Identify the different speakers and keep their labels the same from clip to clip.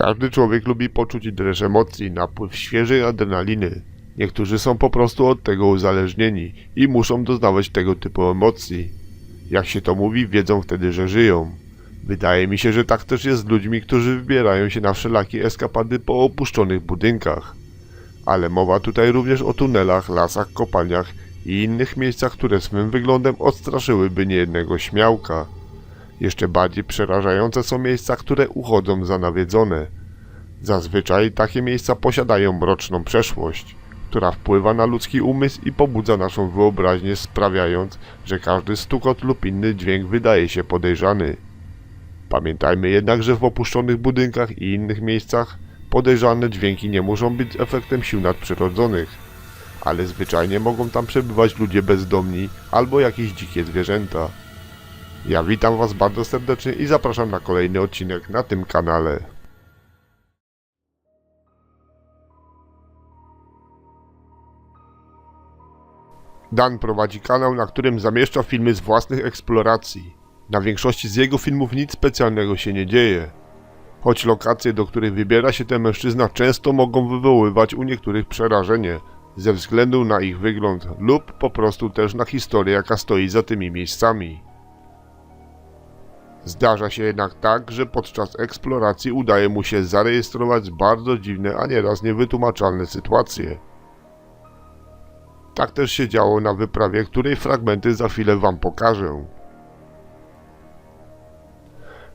Speaker 1: Każdy człowiek lubi poczuć dreszcz emocji, napływ świeżej adrenaliny. Niektórzy są po prostu od tego uzależnieni i muszą doznawać tego typu emocji. Jak się to mówi, wiedzą wtedy, że żyją. Wydaje mi się, że tak też jest z ludźmi, którzy wybierają się na wszelakie eskapady po opuszczonych budynkach. Ale mowa tutaj również o tunelach, lasach, kopalniach i innych miejscach, które swym wyglądem odstraszyłyby niejednego śmiałka. Jeszcze bardziej przerażające są miejsca, które uchodzą za nawiedzone. Zazwyczaj takie miejsca posiadają mroczną przeszłość, która wpływa na ludzki umysł i pobudza naszą wyobraźnię, sprawiając, że każdy stukot lub inny dźwięk wydaje się podejrzany. Pamiętajmy jednak, że w opuszczonych budynkach i innych miejscach podejrzane dźwięki nie muszą być efektem sił nadprzyrodzonych, ale zwyczajnie mogą tam przebywać ludzie bezdomni albo jakieś dzikie zwierzęta. Ja witam Was bardzo serdecznie i zapraszam na kolejny odcinek na tym kanale. Dan prowadzi kanał, na którym zamieszcza filmy z własnych eksploracji. Na większości z jego filmów nic specjalnego się nie dzieje. Choć lokacje, do których wybiera się ten mężczyzna, często mogą wywoływać u niektórych przerażenie ze względu na ich wygląd lub po prostu też na historię, jaka stoi za tymi miejscami. Zdarza się jednak tak, że podczas eksploracji udaje mu się zarejestrować bardzo dziwne, a nieraz niewytłumaczalne sytuacje. Tak też się działo na wyprawie, której fragmenty za chwilę wam pokażę.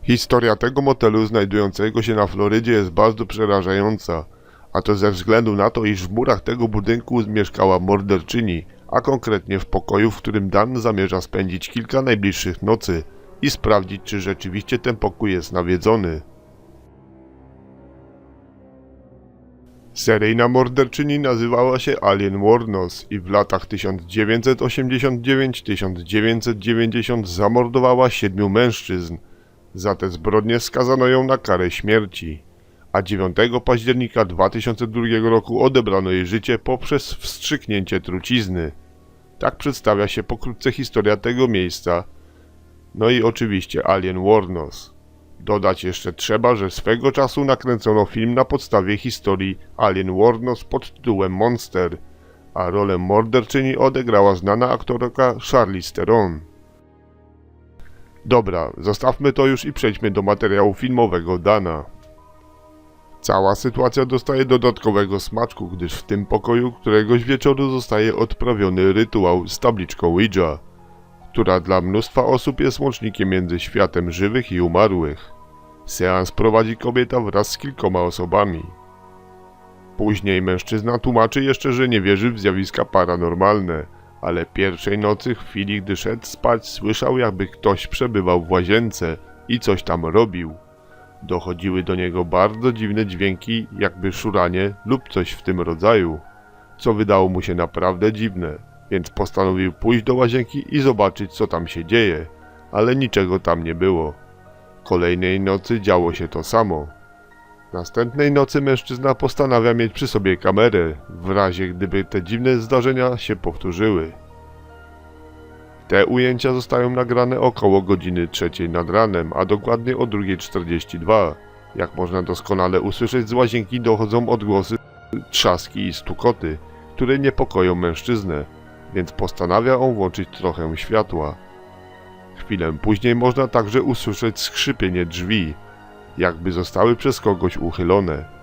Speaker 1: Historia tego motelu znajdującego się na Florydzie jest bardzo przerażająca, a to ze względu na to, iż w murach tego budynku mieszkała morderczyni, a konkretnie w pokoju, w którym Dan zamierza spędzić kilka najbliższych nocy i sprawdzić, czy rzeczywiście ten pokój jest nawiedzony. Seryjna morderczyni nazywała się Alien Warnos i w latach 1989-1990 zamordowała siedmiu mężczyzn. Za te zbrodnie skazano ją na karę śmierci, a 9 października 2002 roku odebrano jej życie poprzez wstrzyknięcie trucizny. Tak przedstawia się pokrótce historia tego miejsca, no i oczywiście Alien Warnos. Dodać jeszcze trzeba, że swego czasu nakręcono film na podstawie historii Alien Warnos pod tytułem Monster, a rolę morderczyni odegrała znana aktorka Charlize Theron. Dobra, zostawmy to już i przejdźmy do materiału filmowego Dana. Cała sytuacja dostaje dodatkowego smaczku, gdyż w tym pokoju któregoś wieczoru zostaje odprawiony rytuał z tabliczką Ouija, która dla mnóstwa osób jest łącznikiem między światem żywych i umarłych. Seans prowadzi kobieta wraz z kilkoma osobami. Później mężczyzna tłumaczy jeszcze, że nie wierzy w zjawiska paranormalne, ale pierwszej nocy, w chwili gdy szedł spać, słyszał jakby ktoś przebywał w łazience i coś tam robił. Dochodziły do niego bardzo dziwne dźwięki, jakby szuranie lub coś w tym rodzaju, co wydało mu się naprawdę dziwne, więc postanowił pójść do łazienki i zobaczyć co tam się dzieje, ale niczego tam nie było. Kolejnej nocy działo się to samo. Następnej nocy mężczyzna postanawia mieć przy sobie kamerę, w razie gdyby te dziwne zdarzenia się powtórzyły. Te ujęcia zostają nagrane około godziny trzeciej nad ranem, a dokładnie o 2.42. Jak można doskonale usłyszeć z łazienki dochodzą odgłosy, trzaski i stukoty, które niepokoją mężczyznę, więc postanawia on włączyć trochę światła. Chwilę później można także usłyszeć skrzypienie drzwi, jakby zostały przez kogoś uchylone.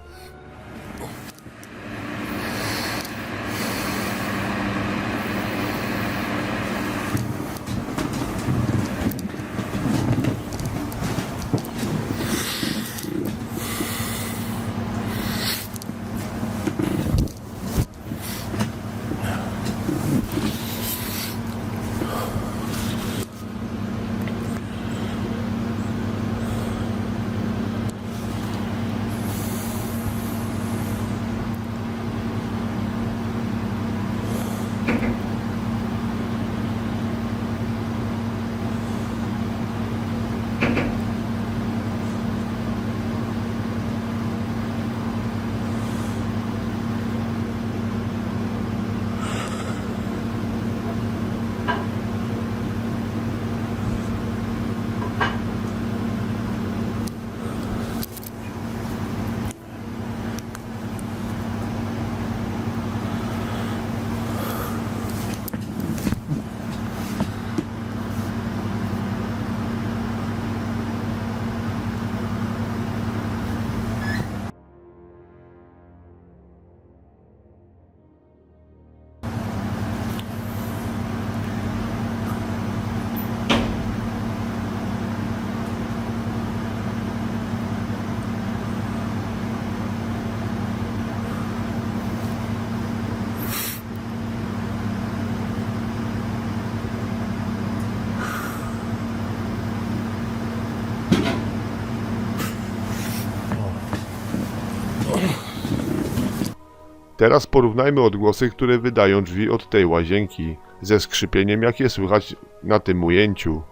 Speaker 1: Teraz porównajmy odgłosy, które wydają drzwi od tej łazienki, ze skrzypieniem, jakie słychać na tym ujęciu.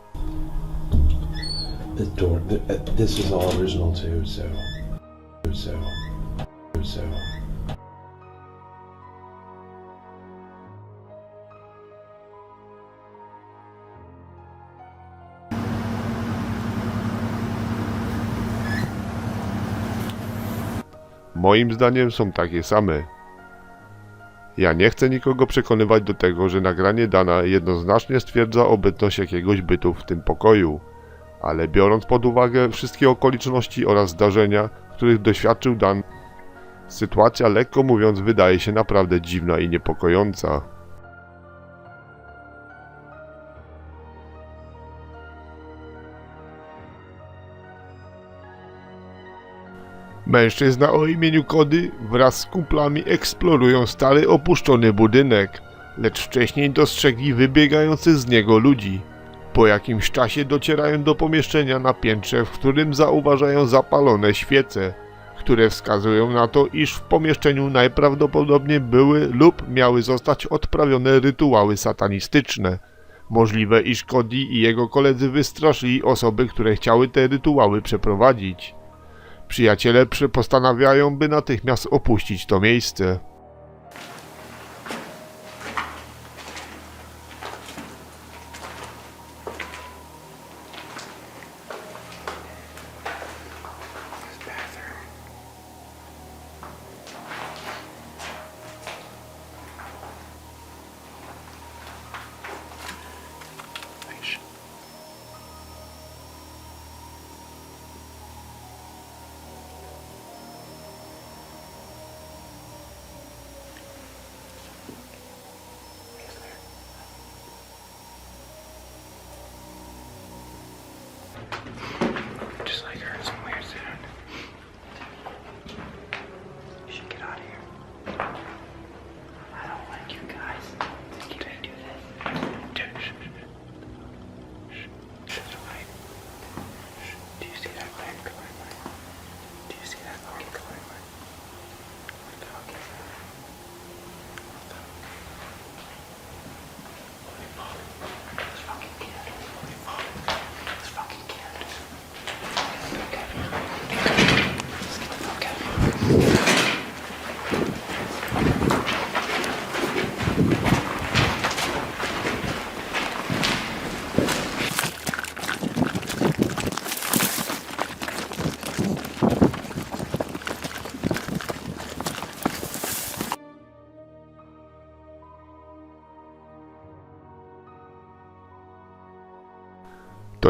Speaker 2: Uh.
Speaker 1: Moim zdaniem są takie same. Ja nie chcę nikogo przekonywać do tego, że nagranie Dana jednoznacznie stwierdza obecność jakiegoś bytu w tym pokoju, ale biorąc pod uwagę wszystkie okoliczności oraz zdarzenia, których doświadczył Dan, sytuacja lekko mówiąc wydaje się naprawdę dziwna i niepokojąca. Mężczyzna o imieniu Kody wraz z kumplami eksplorują stary opuszczony budynek, lecz wcześniej dostrzegli wybiegających z niego ludzi. Po jakimś czasie docierają do pomieszczenia na piętrze, w którym zauważają zapalone świece, które wskazują na to, iż w pomieszczeniu najprawdopodobniej były lub miały zostać odprawione rytuały satanistyczne. Możliwe, iż Cody i jego koledzy wystraszyli osoby, które chciały te rytuały przeprowadzić. Przyjaciele przy- postanawiają, by natychmiast opuścić to miejsce.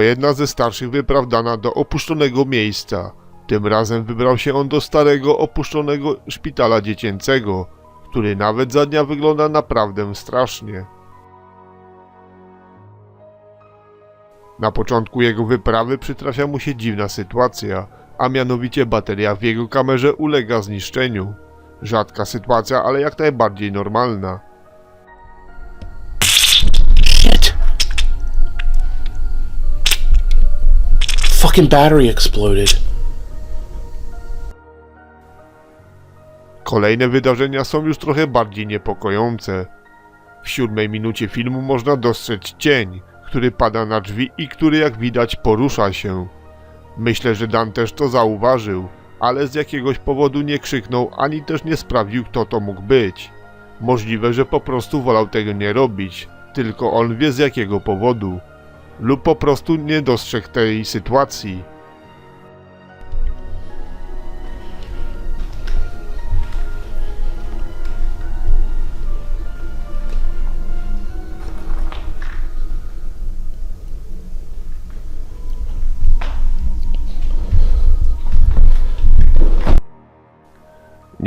Speaker 1: To jedna ze starszych wypraw Dana do opuszczonego miejsca. Tym razem wybrał się on do starego, opuszczonego szpitala dziecięcego, który nawet za dnia wygląda naprawdę strasznie. Na początku jego wyprawy przytrafia mu się dziwna sytuacja, a mianowicie bateria w jego kamerze ulega zniszczeniu. Rzadka sytuacja, ale jak najbardziej normalna.
Speaker 2: Fucking battery exploded.
Speaker 1: Kolejne wydarzenia są już trochę bardziej niepokojące. W siódmej minucie filmu można dostrzec cień, który pada na drzwi i który jak widać porusza się. Myślę, że Dan też to zauważył, ale z jakiegoś powodu nie krzyknął ani też nie sprawdził kto to mógł być. Możliwe, że po prostu wolał tego nie robić, tylko on wie z jakiego powodu. Lub po prostu nie dostrzegł tej sytuacji.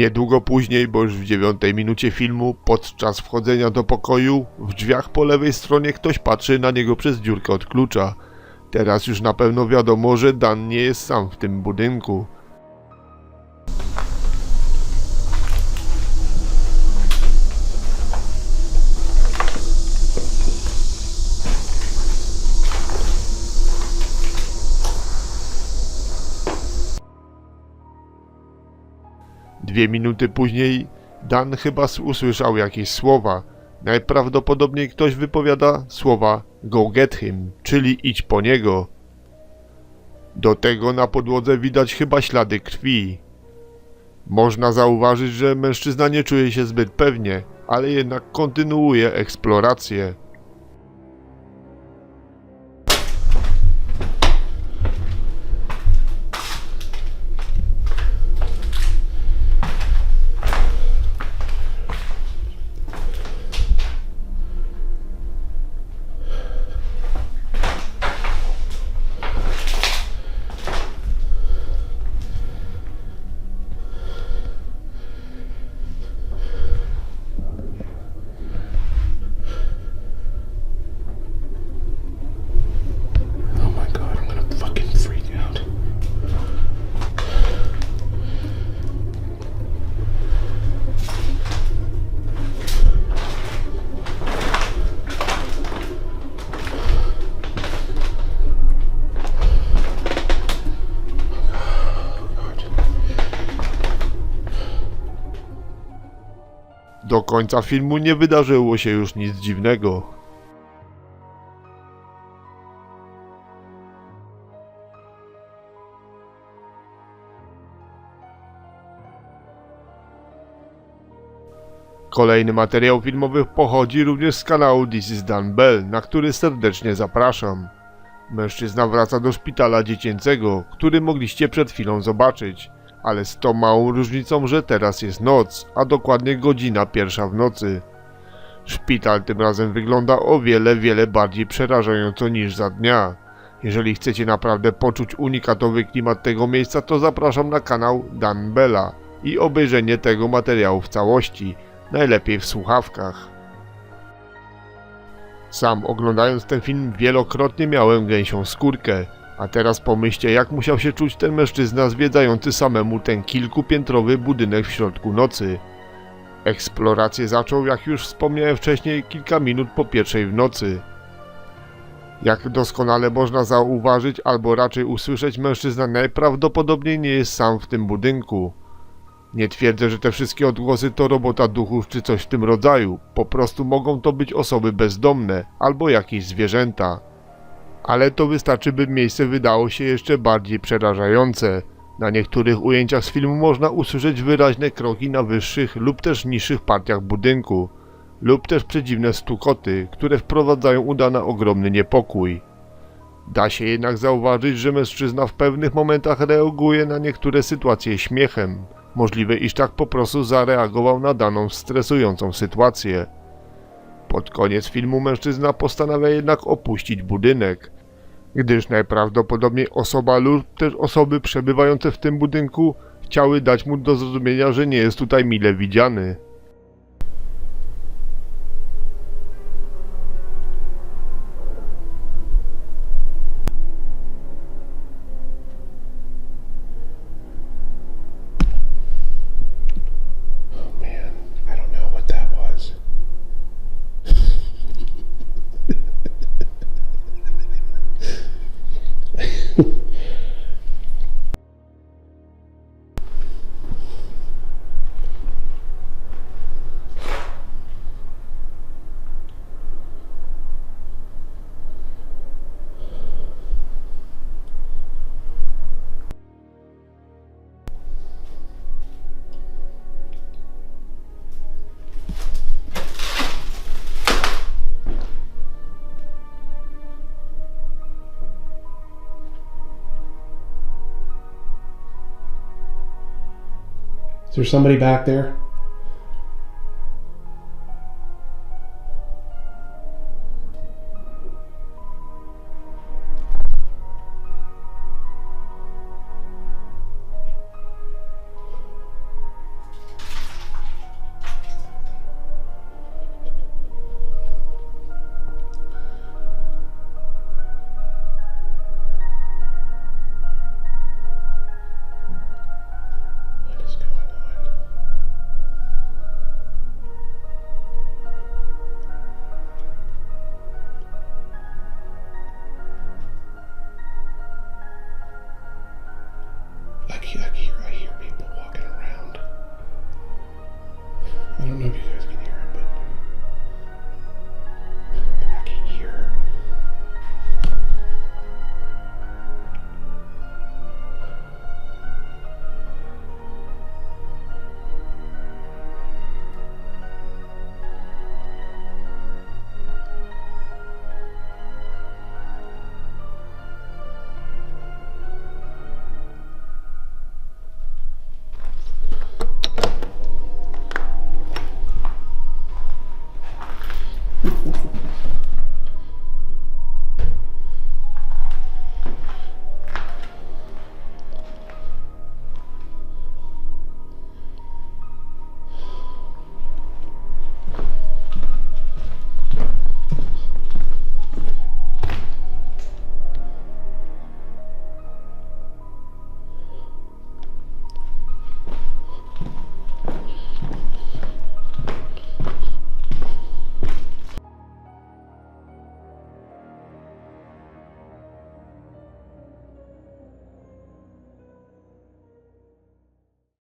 Speaker 1: Niedługo później, bo już w dziewiątej minucie filmu, podczas wchodzenia do pokoju, w drzwiach po lewej stronie ktoś patrzy na niego przez dziurkę od klucza. Teraz już na pewno wiadomo, że Dan nie jest sam w tym budynku. Dwie minuty później Dan chyba usłyszał jakieś słowa. Najprawdopodobniej ktoś wypowiada słowa go get him, czyli idź po niego. Do tego na podłodze widać chyba ślady krwi. Można zauważyć, że mężczyzna nie czuje się zbyt pewnie, ale jednak kontynuuje eksplorację. Do końca filmu nie wydarzyło się już nic dziwnego. Kolejny materiał filmowy pochodzi również z kanału This is Dan Bell, na który serdecznie zapraszam. Mężczyzna wraca do szpitala dziecięcego, który mogliście przed chwilą zobaczyć, ale z tą małą różnicą, że teraz jest noc, a dokładnie godzina pierwsza w nocy. Szpital tym razem wygląda o wiele, wiele bardziej przerażająco niż za dnia. Jeżeli chcecie naprawdę poczuć unikatowy klimat tego miejsca, to zapraszam na kanał Dan Bella i obejrzenie tego materiału w całości, najlepiej w słuchawkach. Sam oglądając ten film wielokrotnie miałem gęsią skórkę, a teraz pomyślcie jak musiał się czuć ten mężczyzna zwiedzający samemu ten kilkupiętrowy budynek w środku nocy. Eksplorację zaczął, jak już wspomniałem wcześniej, kilka minut po pierwszej w nocy. Jak doskonale można zauważyć, albo raczej usłyszeć, mężczyzna najprawdopodobniej nie jest sam w tym budynku. Nie twierdzę, że te wszystkie odgłosy to robota duchów czy coś w tym rodzaju. Po prostu mogą to być osoby bezdomne albo jakieś zwierzęta. Ale to wystarczy, by miejsce wydało się jeszcze bardziej przerażające. Na niektórych ujęciach z filmu można usłyszeć wyraźne kroki na wyższych lub też niższych partiach budynku, lub też przedziwne stukoty, które wprowadzają udana ogromny niepokój. Da się jednak zauważyć, że mężczyzna w pewnych momentach reaguje na niektóre sytuacje śmiechem. Możliwe, iż tak po prostu zareagował na daną stresującą sytuację. Pod koniec filmu mężczyzna postanawia jednak opuścić budynek, gdyż najprawdopodobniej osoba lub też osoby przebywające w tym budynku chciały dać mu do zrozumienia, że nie jest tutaj mile widziany.
Speaker 2: Is there somebody back there?